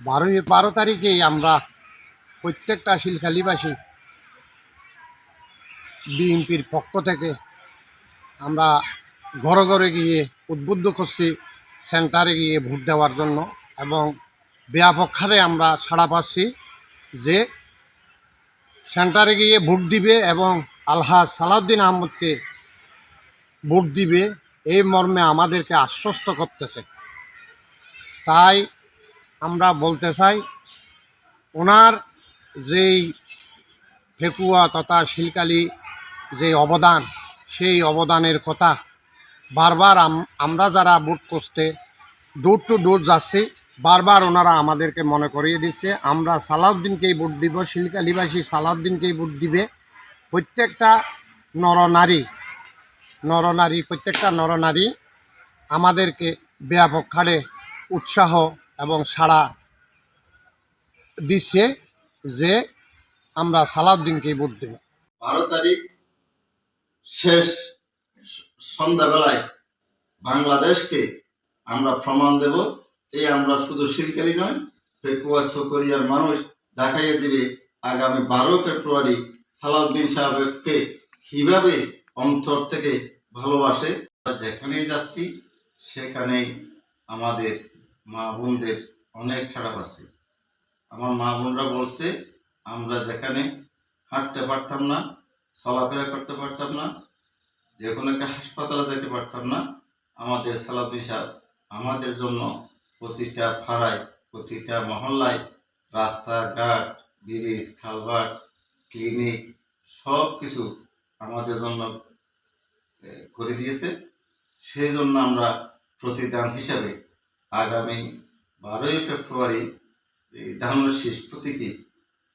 বারোই, বারো তারিখেই আমরা প্রত্যেকটা শিলখালিবাসী বিএনপির পক্ষ থেকে আমরা ঘরে ঘরে গিয়ে উদ্বুদ্ধ করছি, সেন্টারে গিয়ে ভোট দেওয়ার জন্য এবং ব্যাপক হারে আমরা সাড়া পাচ্ছি যে সেন্টারে গিয়ে ভোট দিবে এবং আলহাজ সালাউদ্দিন আহমদকে ভোট দিবে, এই মর্মে আমাদেরকে আশ্বস্ত করতেছে। তাই আমরা বলতে চাই, ওনার যেই ফেকুয়া তথা শিলকালি যে অবদান, সেই অবদানের কথা বারবার আমরা যারা ভোট করতে ডোর টু ডোর যাচ্ছি, বারবার ওনারা আমাদেরকে মনে করিয়ে দিচ্ছে, আমরা সালাউদ্দিনকেই ভোট দিব, শিলকালিবাসী সালাউদ্দিনকেই ভোট দিবে। প্রত্যেকটা নরনারী নরনারী, প্রত্যেকটা নরনারী আমাদেরকে ব্যাপক হারে উৎসাহ এবং সাড়া দিচ্ছে যে আমরা সালাউদ্দিনকেই ভোট দেব। বারো তারিখ শেষ সন্ধ্যাবেলায় বাংলাদেশকে আমরা প্রমাণ দেব। এই আমরা শুধু শিলকারি নয়, পেকুয়া সকরিয়ার মানুষ দেখাইয়ে দিবে আগামী বারো ফেব্রুয়ারি সালাউদ্দিন সাহেবকে কীভাবে অন্তর থেকে ভালোবাসে। যেখানেই যাচ্ছি, সেখানেই আমাদের মা বোনদের অনেক ছাড়া পাচ্ছি। আমার মা বোনরা বলছে, আমরা যেখানে হাঁটতে পারতাম না, চলাফেরা করতে পারতাম না যে কোনো একটা হাসপাতালে যেতে পারতাম না, আমাদের সালাউদ্দিন সাহেব আমাদের জন্য প্রতিটা ফাড়ায় প্রতিটা মহল্লায় রাস্তাঘাট, ব্রিজ খালবাট ক্লিনিক সব কিছু আমাদের জন্য করে দিয়েছে। সেই জন্য আমরা প্রতিদান হিসাবে আগামী বারোই ফেব্রুয়ারি এই ধানের শেষ প্রতীকে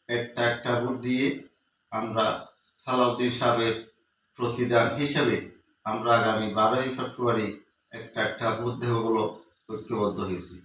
একটা একটা ভোট দিয়ে আমরা সালাউদ্দিন সাহেবের প্রতিদান হিসেবে আমরা আগামী বারোই ফেব্রুয়ারি একটা একটা ভোট দেব বলে ঐক্যবদ্ধ হয়েছি।